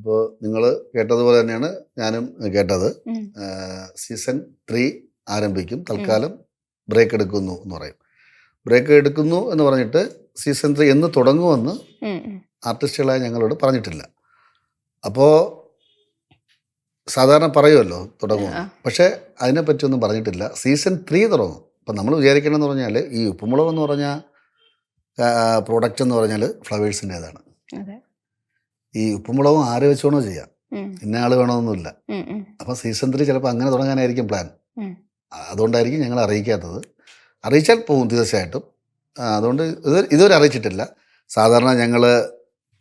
അപ്പോൾ നിങ്ങൾ കേട്ടതുപോലെ തന്നെയാണ് ഞാനും കേട്ടത്. സീസൺ ത്രീ ആരംഭിക്കും. തൽക്കാലം ബ്രേക്ക് എടുക്കുന്നു എന്ന് പറയും. ബ്രേക്ക് എടുക്കുന്നു എന്ന് പറഞ്ഞിട്ട് സീസൺ ത്രീ എന്ന് തുടങ്ങുമെന്ന്. ആർട്ടിസ്റ്റുകളായ ഞങ്ങളോട് പറഞ്ഞിട്ടില്ല. അപ്പോൾ സാധാരണ പറയുമല്ലോ തുടങ്ങും. പക്ഷേ അതിനെപ്പറ്റിയൊന്നും പറഞ്ഞിട്ടില്ല. സീസൺ ത്രീ തുടങ്ങും. അപ്പം നമ്മൾ വിചാരിക്കണമെന്ന് പറഞ്ഞാൽ ഈ ഉപ്പുമുളക് എന്ന് പറഞ്ഞ പ്രോഡക്റ്റ് എന്ന് പറഞ്ഞാൽ ഫ്ലവേഴ്സിന്റേതാണ് ഈ ഉപ്പുമുളകും ആര് വെച്ചോണോ ചെയ്യാം. ഇന്ന ആൾ വേണമെന്നില്ല ഉം, സീസൺ ത്രീ ചിലപ്പോൾ അങ്ങനെ തുടങ്ങാനായിരിക്കും പ്ലാൻ. അതുകൊണ്ടായിരിക്കും ഞങ്ങൾ അറിയിക്കാത്തത്. അറിയിച്ചാൽ പോകും തീർച്ചയായിട്ടും. അതുകൊണ്ട് ഇത് ഇതുവരെ അറിയിച്ചിട്ടില്ല. സാധാരണ ഞങ്ങൾ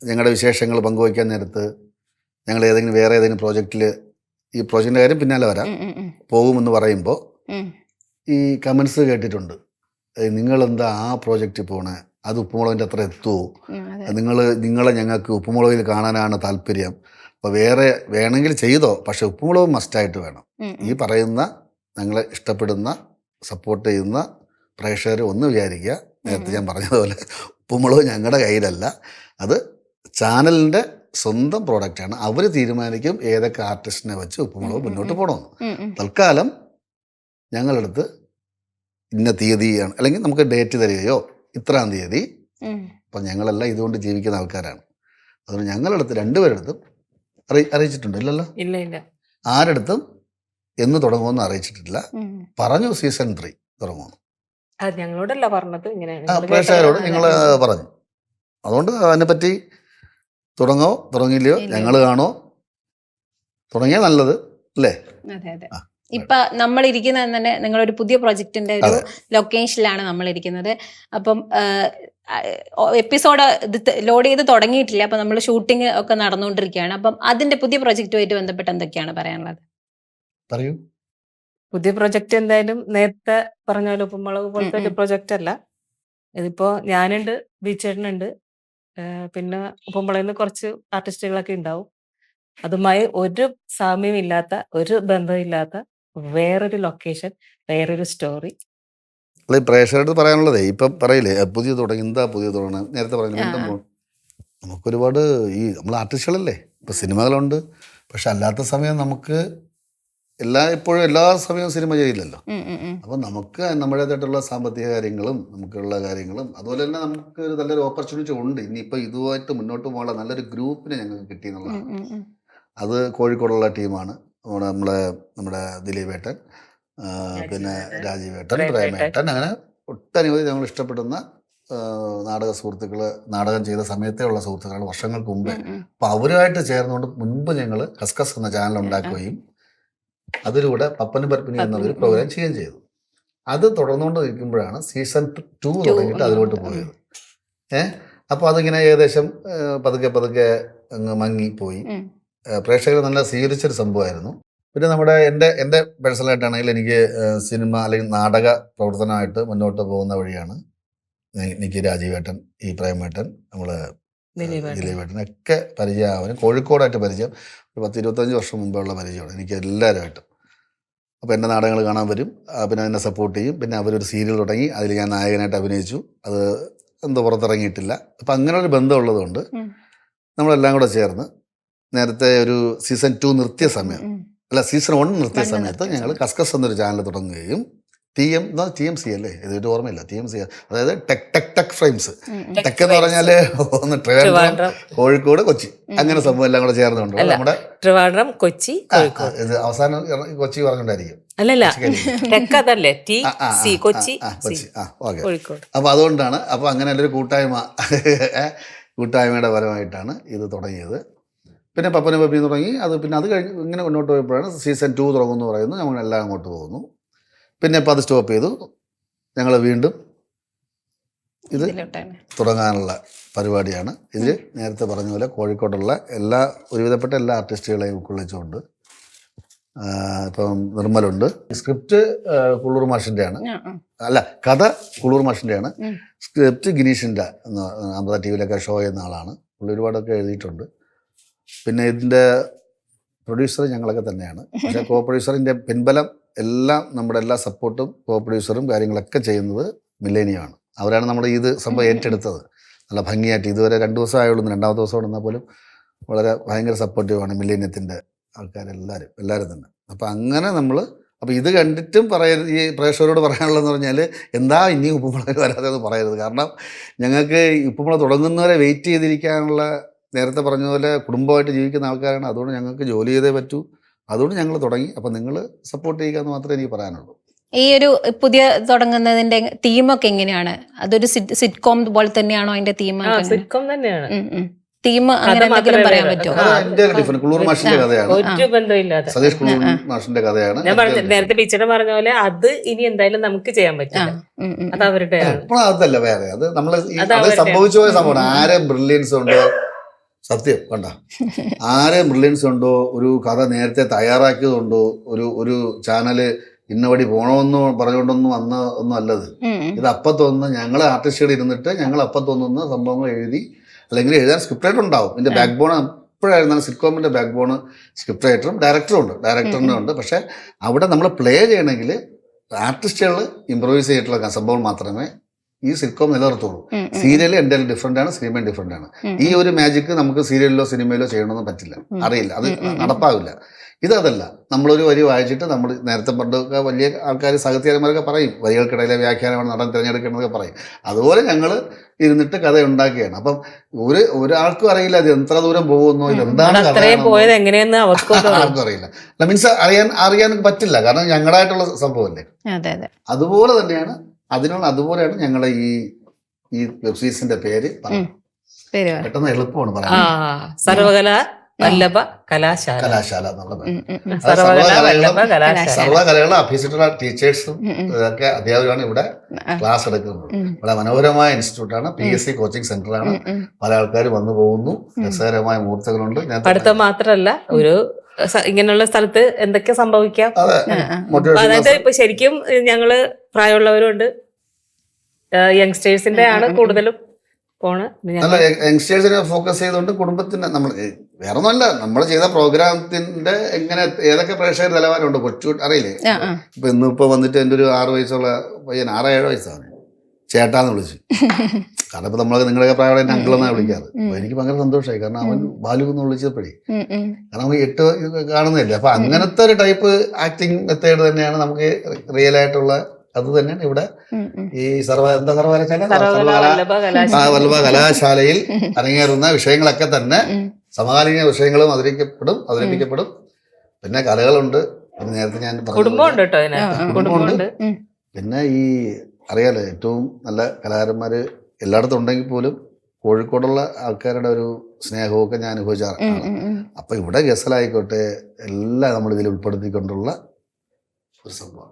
ഞങ്ങളുടെ വിശേഷങ്ങൾ പങ്കുവയ്ക്കാൻ നേരത്ത് ഞങ്ങൾ ഏതെങ്കിലും വേറെ ഏതെങ്കിലും പ്രോജക്റ്റിൽ ഈ പ്രോജക്റ്റിന്റെ കാര്യം പിന്നാലെ വരാം. പോകുമെന്ന് പറയുമ്പോൾ ഈ കമൻസ് കേട്ടിട്ടുണ്ട്. നിങ്ങളെന്താ ആ പ്രോജക്റ്റിൽ പോണേ? അത് ഉപ്പുമുളകിന്റെ അത്ര എത്തുമോ നിങ്ങൾ നിങ്ങളെ ഞങ്ങൾക്ക് ഉപ്പുമുളകിൽ കാണാനാണ് താല്പര്യം. അപ്പോൾ വേറെ വേണമെങ്കിൽ ചെയ്തോ പക്ഷെ ഉപ്പുമുളക് മസ്റ്റായിട്ട് വേണം. ഈ പറയുന്ന ഞങ്ങളെ ഇഷ്ടപ്പെടുന്ന സപ്പോർട്ട് ചെയ്യുന്ന പ്രേക്ഷകർ ഒന്ന് വിചാരിക്കുക. നേരത്തെ ഞാൻ പറഞ്ഞതുപോലെ ഉപ്പുമുളക് ഞങ്ങളുടെ കയ്യിലല്ല. അത് ചാനലിന്റെ സ്വന്തം പ്രോഡക്റ്റാണ് അവർ തീരുമാനിക്കും ഏതൊക്കെ ആർട്ടിസ്റ്റിനെ വെച്ച് ഉപ്പുമുളക് മുന്നോട്ട്. പോകണമെന്ന്. തൽക്കാലം ഞങ്ങളടുത്ത് ഇന്ന തീയതിയാണ് അല്ലെങ്കിൽ നമുക്ക് ഡേറ്റ് തരികയോ ഇത്രാം തീയതി. അപ്പം ഞങ്ങളെല്ലാം ഇതുകൊണ്ട് ജീവിക്കുന്ന ആൾക്കാരാണ്. അതുകൊണ്ട് ഞങ്ങളടുത്ത് രണ്ടുപേരെടുത്തും അറി അറിയിച്ചിട്ടുണ്ട് ഇല്ലല്ലോ? ഇല്ല ഇല്ല. ആരെടുത്തും എന്ന് തുടങ്ങുമെന്ന് അറിയിച്ചിട്ടില്ല. പറഞ്ഞു സീസൺ ത്രീ തുടങ്ങുമെന്ന്. അത് ഞങ്ങളോടല്ല പറഞ്ഞത് ഇങ്ങനെ പ്രേക്ഷകരോട് ഞങ്ങൾ പറഞ്ഞു. അതുകൊണ്ട് അതിനെപ്പറ്റി തുടങ്ങോ തുടങ്ങില്ലയോ. ഞങ്ങൾ കാണോ? തുടങ്ങിയാൽ നല്ലത് അല്ലേ? അതെ അതെ. ഇപ്പൊ നമ്മൾ ഇരിക്കുന്നത് തന്നെ നിങ്ങളൊരു പുതിയ പ്രൊജക്ടിന്റെ ഒരു ലൊക്കേഷനിലാണ് നമ്മൾ ഇരിക്കുന്നത് അപ്പം എപ്പിസോഡ് ഇത് ലോഡ് ചെയ്ത് തുടങ്ങിയിട്ടില്ല. അപ്പൊ നമ്മൾ ഷൂട്ടിംഗ് ഒക്കെ നടന്നുകൊണ്ടിരിക്കുകയാണ്. അപ്പം അതിന്റെ പുതിയ പ്രൊജക്റ്റുമായിട്ട് ബന്ധപ്പെട്ട് എന്തൊക്കെയാണ് പറയാനുള്ളത്? പറയൂ. പുതിയ പ്രൊജക്ട് എന്തായാലും നേരത്തെ പറഞ്ഞ പോലെ ഉപ്പുമുളക് പോലത്തെ ഒരു പ്രൊജക്റ്റ് അല്ല. ഇതിപ്പോ ഞാനുണ്ട് ബീച്ചേട്ടനുണ്ട് പിന്നെ ഉപ്പുമുളകിൽ നിന്ന് കുറച്ച് ആർട്ടിസ്റ്റുകളൊക്കെ ഉണ്ടാവും. അതുമായി ഒരു സാമ്യമില്ലാത്ത ഒരു ബന്ധമില്ലാത്ത വേറൊരു ലൊക്കേഷൻ വേറൊരു സ്റ്റോറി അല്ല ഈ പ്രേക്ഷകരോട് പറയാനുള്ളതേ ഇപ്പൊ പറയില്ലേ "ആ, പുതിയ തുടങ്ങി എന്താ പുതിയ തുടങ്ങണം നേരത്തെ പറഞ്ഞു നമുക്കൊരുപാട് ഈ നമ്മൾ ആർട്ടിസ്റ്റുകളല്ലേ ഇപ്പൊ സിനിമകളുണ്ട്. പക്ഷെ അല്ലാത്ത സമയം നമുക്ക് എല്ലാ ഇപ്പോഴും എല്ലാ സമയവും സിനിമ ചെയ്യില്ലല്ലോ. അപ്പൊ നമുക്ക് നമ്മുടേതായിട്ടുള്ള സാമ്പത്തിക കാര്യങ്ങളും നമുക്കുള്ള കാര്യങ്ങളും അതുപോലെ തന്നെ നമുക്ക് ഒരു നല്ലൊരു ഓപ്പർച്യൂണിറ്റി ഉണ്ട്. ഇനിയിപ്പോ ഇതുമായിട്ട് മുന്നോട്ട് പോകാനുള്ള നല്ലൊരു ഗ്രൂപ്പിനെ ഞങ്ങൾക്ക് കിട്ടി ഉം എന്നുള്ളതാണ്. ഉം ഉം. അത് കോഴിക്കോടുള്ള ടീമാണ്. നമ്മുടെ നമ്മളെ നമ്മുടെ ദിലീപേട്ടൻ പിന്നെ രാജീവേട്ടൻ പ്രേമേട്ടൻ. അങ്ങനെ ഒട്ടനവധി ഞങ്ങൾ ഇഷ്ടപ്പെടുന്ന നാടക സുഹൃത്തുക്കൾ നാടകം ചെയ്ത സമയത്തേ ഉള്ള സുഹൃത്തുക്കളാണ് വർഷങ്ങൾക്ക് മുമ്പേ ഉം. അവരുമായിട്ട് ചേർന്നുകൊണ്ട് മുൻപ് ഞങ്ങൾ കസ്കസ് എന്ന ചാനൽ ഉണ്ടാക്കുകയും അതിലൂടെ പപ്പനും പരപ്പിനി എന്നൊരു. പ്രോഗ്രാം ചെയ്യുകയും ചെയ്തു അത് തുടർന്നുകൊണ്ട് നിൽക്കുമ്പോഴാണ് സീസൺ ടു തുടങ്ങിയിട്ട് അതിലോട്ട് പോയത് ഏഹ് അപ്പോൾ അതിങ്ങനെ ഏകദേശം പതുക്കെ പതുക്കെ അങ്ങ് മങ്ങിപ്പോയി. പ്രേക്ഷകർ നല്ല സ്വീകരിച്ചൊരു സംഭവമായിരുന്നു. പിന്നെ നമ്മുടെ എന്റെ എന്റെ പേഴ്സണലായിട്ടാണെങ്കിൽ എനിക്ക് സിനിമ അല്ലെങ്കിൽ നാടക പ്രവർത്തനമായിട്ട് മുന്നോട്ട് പോകുന്ന വഴിയാണ് എനിക്ക് രാജീവേട്ടൻ ഈ പ്രേമേട്ടൻ നമ്മൾ ദിലീപേട്ടൻ. ദിലീപേട്ടനൊക്കെ പരിചയമാവാനും കോഴിക്കോടായിട്ട് പരിചയം ഒരു പത്ത് ഇരുപത്തഞ്ച് വർഷം മുമ്പുള്ള പരിചയമാണ്. എനിക്ക് എല്ലാവരുമായിട്ടും അപ്പോൾ എന്റെ നാടകങ്ങൾ കാണാൻ വരും. പിന്നെ എന്നെ സപ്പോർട്ട് ചെയ്യും. പിന്നെ അവരൊരു സീരിയൽ തുടങ്ങി അതിൽ ഞാൻ നായകനായിട്ട് അഭിനയിച്ചു. അത് എന്തോ പുറത്തിറങ്ങിയിട്ടില്ല. അപ്പം അങ്ങനെ ഒരു ബന്ധമുള്ളതുകൊണ്ട്. നമ്മളെല്ലാം കൂടെ ചേർന്ന് നേരത്തെ ഒരു സീസൺ ടു നിർത്തിയ സമയം. അല്ല സീസൺ വൺ നിർത്തിയ സമയത്ത് ഞങ്ങൾ. കസ്കസ് എന്നൊരു ചാനൽ തുടങ്ങുകയും T M T M C അല്ലേ? ഇതൊരു ഓർമ്മയില്ല. ടി എം സി അതായത് tech tech tech frames. Tech എന്ന് പറഞ്ഞാൽ ഒന്ന് ട്രിവാൻഡ്രം കോഴിക്കോട് കൊച്ചി. അങ്ങനെ സംഭവം എല്ലാം കൂടെ ചേർന്നുണ്ട് നമ്മുടെ ട്രിവാൻഡ്രം കൊച്ചി ഇത് അവസാനം കൊച്ചി പറഞ്ഞിട്ടുണ്ടായിരിക്കും അല്ലല്ല കൊച്ചിക്കാരി. ടെക് അതല്ലേ? T C Kochi Kochi. ആ ഓക്കെ. കോഴിക്കോട്. അപ്പോൾ അതുകൊണ്ടാണ് അപ്പൊ അങ്ങനെ ഒരു കൂട്ടായ്മ കൂട്ടായ്മയുടെ പരമായിട്ടാണ് ഇത് തുടങ്ങിയത്. പിന്നെ പപ്പന പപ്പി തുടങ്ങി. അത് പിന്നെ അത് കഴിഞ്ഞ് ഇങ്ങനെ മുന്നോട്ട് പോയപ്പോഴാണ് സീസൺ ടു തുടങ്ങുമെന്ന് പറയുന്നു. ഞങ്ങളെല്ലാം അങ്ങോട്ട് പോകുന്നു. പിന്നെ ഇപ്പോൾ അത് സ്റ്റോപ്പ് ചെയ്തു. ഞങ്ങൾ വീണ്ടും ഇത് തുടങ്ങാനുള്ള പരിപാടിയാണ്. ഇതിൽ നേരത്തെ പറഞ്ഞ പോലെ കോഴിക്കോടുള്ള എല്ലാ ഒരുവിധപ്പെട്ട എല്ലാ ആർട്ടിസ്റ്റുകളെയും ഉൾക്കൊള്ളിച്ചുകൊണ്ട് ഇപ്പം നിർമ്മലുണ്ട്. സ്ക്രിപ്റ്റ് കുള്ളൂർ മാഷിന്റെയാണ്. അല്ല കഥ കുളൂർ മാഷിന്റെയാണ്. സ്ക്രിപ്റ്റ് ഗിനീഷിന്റെ അമൃത ടി വിയിലൊക്കെ ഷോ ചെയ്യുന്ന ആളാണ്. പുള്ളി ഒരുപാടൊക്കെ എഴുതിയിട്ടുണ്ട്. പിന്നെ ഇതിന്റെ പ്രൊഡ്യൂസർ ഞങ്ങളൊക്കെ തന്നെയാണ്. പക്ഷേ കോ പ്രൊഡ്യൂസറിന്റെ പിൻബലം എല്ലാം നമ്മുടെ എല്ലാ സപ്പോർട്ടും കോ പ്രൊഡ്യൂസറും കാര്യങ്ങളൊക്കെ ചെയ്യുന്നത് മില്ലേനിയാണ് അവരാണ് നമ്മുടെ ഇത് സംഭവം. ഏറ്റെടുത്തത്. നല്ല ഭംഗിയായിട്ട് ഇതുവരെ രണ്ട് ദിവസം ആയുള്ളൂ രണ്ടാമത്തെ ദിവസം ഉണ്ടെന്നാൽ പോലും വളരെ ഭയങ്കര സപ്പോർട്ടീവാണ് മില്ലേനിയത്തിന്റെ ആൾക്കാരെല്ലാവരും എല്ലാവരും തന്നെ. അപ്പോൾ അങ്ങനെ നമ്മൾ അപ്പോൾ ഇത് കണ്ടിട്ടും പറയരുത് ഈ പ്രേക്ഷകരോട് പറയാനുള്ളതെന്ന് പറഞ്ഞാൽ എന്താ ഇനിയും ഉപ്പുമുളക് വരാതെന്ന് പറയരുത്. കാരണം ഞങ്ങൾക്ക് ഉപ്പുമുളക് തുടങ്ങുന്നവരെ വെയിറ്റ് ചെയ്തിരിക്കാനുള്ള നേരത്തെ പറഞ്ഞതുപോലെ കുടുംബമായിട്ട് ജീവിക്കുന്ന ആൾക്കാരാണ്. അതുകൊണ്ട് ഞങ്ങൾക്ക് ജോലി ചെയ്തേ പറ്റൂ. അതുകൊണ്ട് ഞങ്ങൾ തുടങ്ങി. അപ്പം നിങ്ങൾ സപ്പോർട്ട് ചെയ്യുക എന്ന് മാത്രമേ എനിക്ക് പറയാനുള്ളൂ. ഈ ഒരു പുതിയ തുടങ്ങുന്നതിന്റെ തീമൊക്കെ എങ്ങനെയാണ്? അതൊരു സിറ്റ്കോം പോലെ തന്നെയാണോ അതിന്റെ തീം ആ സിറ്റ്കോം തന്നെയാണ്. തീം അങ്ങനെ എന്തെങ്കിലും മാത്രമേ പറയാൻ. പറ്റുമോ? സതീഷ് കുളൂർ ആ. കഥയാണ്. ഞാൻ പറഞ്ഞ നേരത്തെ ടീച്ചറെ പറഞ്ഞ പോലെ അത് ഇനി എന്തായാലും നമുക്ക് ചെയ്യാൻ പറ്റില്ല. അത് അവരുടെ അതല്ല വേറെ. അത് നമ്മൾ സംഭവിച്ചു പോയ സംഭവമാണ്. ആരെ ബ്രില്യൻസ് ഉണ്ടോ. സത്യം കണ്ട. ആരെ ബ്രില്യൻസ് ഉണ്ടോ ഒരു കഥ നേരത്തെ തയ്യാറാക്കിയതുണ്ടോ? ഒരു ഒരു ചാനൽ ഇന്നവടി പോണമെന്ന് പറഞ്ഞുകൊണ്ടൊന്നും വന്ന ഒന്നും അല്ലത്. ഇത് അപ്പം തോന്നുന്ന ഞങ്ങൾ ആർട്ടിസ്റ്റുകൾ ഇരുന്നിട്ട് ഞങ്ങൾ അപ്പം തോന്നുന്ന സംഭവങ്ങൾ എഴുതി അല്ലെങ്കിൽ എഴുതാൻ സ്ക്രിപ്റ്റ് റൈറ്റർ ഉണ്ടാവും. ഇതിന്റെ ബാക്ക് ബോൺ എപ്പോഴായിരുന്നാലും സിറ്റ്കോമിന്റെ ബാക്ക് ബോൺ സ്ക്രിപ്റ്റ് റൈറ്ററും ഡയറക്ടറും ഉണ്ട്. ഡയറക്ടറിനും ഉണ്ട്. പക്ഷെ അവിടെ നമ്മൾ പ്ലേ ചെയ്യണമെങ്കിൽ ആർട്ടിസ്റ്റുകൾ ഇമ്പ്രൂവൈസ് ചെയ്തിട്ടുള്ള സംഭവം മാത്രമേ ഈ സിറ്റ്കോം നിലനിർത്തുള്ളൂ. സീരിയൽ എന്റെ ഡിഫറെന്റ് ആണ് സിനിമയും ഡിഫറെന്റ് ആണ്. ഈ ഒരു മാജിക്ക് നമുക്ക് സീരിയലിലോ സിനിമയിലോ ചെയ്യണമെന്ന് പറ്റില്ല. അറിയില്ല. അത്. നടപ്പാവില്ല. ഇതല്ല നമ്മളൊരു വരി വായിച്ചിട്ട് നമ്മൾ നേരത്തെ പണ്ടൊക്കെ വലിയ ആൾക്കാർ സാഹിത്യകാരന്മാരൊക്കെ പറയും. വരികൾക്കിടയിലെ വ്യാഖ്യാനമാണ് നടൻ തിരഞ്ഞെടുക്കേണ്ടതൊക്കെ പറയും. അതുപോലെ ഞങ്ങൾ ഇരുന്നിട്ട് കഥ ഉണ്ടാക്കുകയാണ് അപ്പം ഒരു ഒരാൾക്കും അറിയില്ല അത് എത്ര ദൂരം പോകുന്നു. ഇതെന്താണ് ആർക്കും അറിയില്ല. അല്ല മീൻസ് അറിയാൻ അറിയാൻ പറ്റില്ല. കാരണം ഞങ്ങളായിട്ടുള്ള സംഭവമല്ലേ? അതെ അതെ. അതുപോലെ തന്നെയാണ് അതിനുള്ള അതുപോലെയാണ് ഞങ്ങളെ ഈ ഈ വെബ് സീരീസിന്റെ പേര്. പെട്ടെന്ന് എളുപ്പമാണ് ആ പറയാൻ. സർവകല വല്ലഭ കലാശാല. കലാശാല എന്നുള്ള പേര്. ഉം, ഉം, ഉം. അത് സർവകല സർവകലാശാല- വല്ലഭ കലാശാല. സർവകലകളുടെ അഭ്യസിച്ചിട്ടുള്ള ടീച്ചേഴ്സും. ഇതൊക്കെ അധ്യാപകരാണ് ഇവിടെ ക്ലാസ് എടുക്കുന്നത്. ഇവിടെ വളരെ മനോഹരമായ ഇൻസ്റ്റിറ്റ്യൂട്ടാണ്. പി എസ് സി കോച്ചിങ് സെന്ററാണ്. പല ആൾക്കാർ വന്നു പോകുന്നു. രസകരമായ മുഹൂർത്തങ്ങളുണ്ട്. പഠിത്തം മാത്രല്ല ഒരു ഇങ്ങനെയുള്ള സ്ഥലത്ത് എന്തൊക്കെ സംഭവിക്കാം? അതായത് ഇപ്പൊ ശരിക്കും ഞങ്ങൾ പ്രായമുള്ളവരുണ്ട്. യങ്സ്റ്റേഴ്സിന്റെ ആണ്. കൂടുതലും പോണ്. ഇത് അല്ല യങ്സ്റ്റേഴ്സിനെ ഫോക്കസ് ചെയ്തുകൊണ്ട് കുടുംബത്തിന് നമ്മൾ വേറെ ഒന്നുമല്ല നമ്മൾ ചെയ്ത പ്രോഗ്രാമത്തിന്റെ എങ്ങനെ ഏതൊക്കെ പ്രേക്ഷകർ നിലവാരമുണ്ട്? കൊച്ചു അറിയില്ലേ. ഇപ്പൊ ഇന്നിപ്പോ വന്നിട്ട് എന്റെ ഒരു ആറ് വയസ്സുള്ള പയ്യൻ ആറ് ഏഴ് വയസ്സാണ്. ചേട്ടാന്ന് വിളിച്ചു. കാരണം ഇപ്പൊ നമ്മളൊക്കെ നിങ്ങളുടെ പ്രായമുള്ള എന്നെ അങ്കിൾ എന്നാണ് വിളിക്കാറ്. അപ്പൊ എനിക്ക് ഭയങ്കര സന്തോഷമായി. കാരണം അവൻ ബാലു എന്ന് വിളിച്ചപ്പോഴേ. കാരണം നമുക്ക് എട്ട് കാണുന്നില്ല? അപ്പൊ അങ്ങനത്തെ ഒരു ടൈപ്പ് ആക്ടിങ് മെത്തേഡ് തന്നെയാണ് നമുക്ക് റിയൽ ആയിട്ടുള്ള അത് തന്നെയാണ് ഇവിടെ. ഈ സർവ എന്താ സർവകലാശാല? സർവകല സർവകലാ വല്ലഭ കലാശാലയിൽ അരങ്ങേറുന്ന വിഷയങ്ങളൊക്കെ തന്നെ സമകാലീന വിഷയങ്ങളും അവതരിക്കപ്പെടും അവതരിപ്പിക്കപ്പെടും. പിന്നെ കലകളുണ്ട്. പിന്നെ നേരത്തെ ഞാൻ പറഞ്ഞു കുടുംബം പോലെ ഉണ്ട് കേട്ടോ അതിന് ആ, ആ. കുടുംബമുണ്ട്. പിന്നെ ഈ അറിയാലോ ഏറ്റവും നല്ല കലാകാരന്മാർ എല്ലായിടത്തും ഉണ്ടെങ്കിൽ പോലും കോഴിക്കോടുള്ള ആൾക്കാരുടെ ഒരു സ്നേഹമൊക്കെ ഞാൻ അനുഭവിച്ചാറുണ്ട് അനുഭവിച്ചാറാണ് ഉം, ഉം. അപ്പൊ ഇവിടെ ഗസലായിക്കോട്ടെ എല്ലാം നമ്മൾ ഇതിൽ ഉൾപ്പെടുത്തിക്കൊണ്ടുള്ള ഒരു സംഭവം